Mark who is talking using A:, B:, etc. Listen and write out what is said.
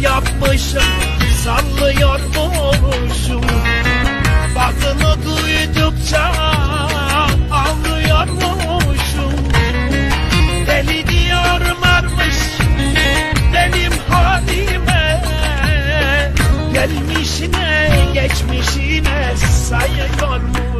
A: yapmışım Sallıyor vuruşum Bazını duydukça Anlıyormuşum Deli diyorlarmış Benim halime. Gelmişine geçmişine sayıyor Sayıyormuş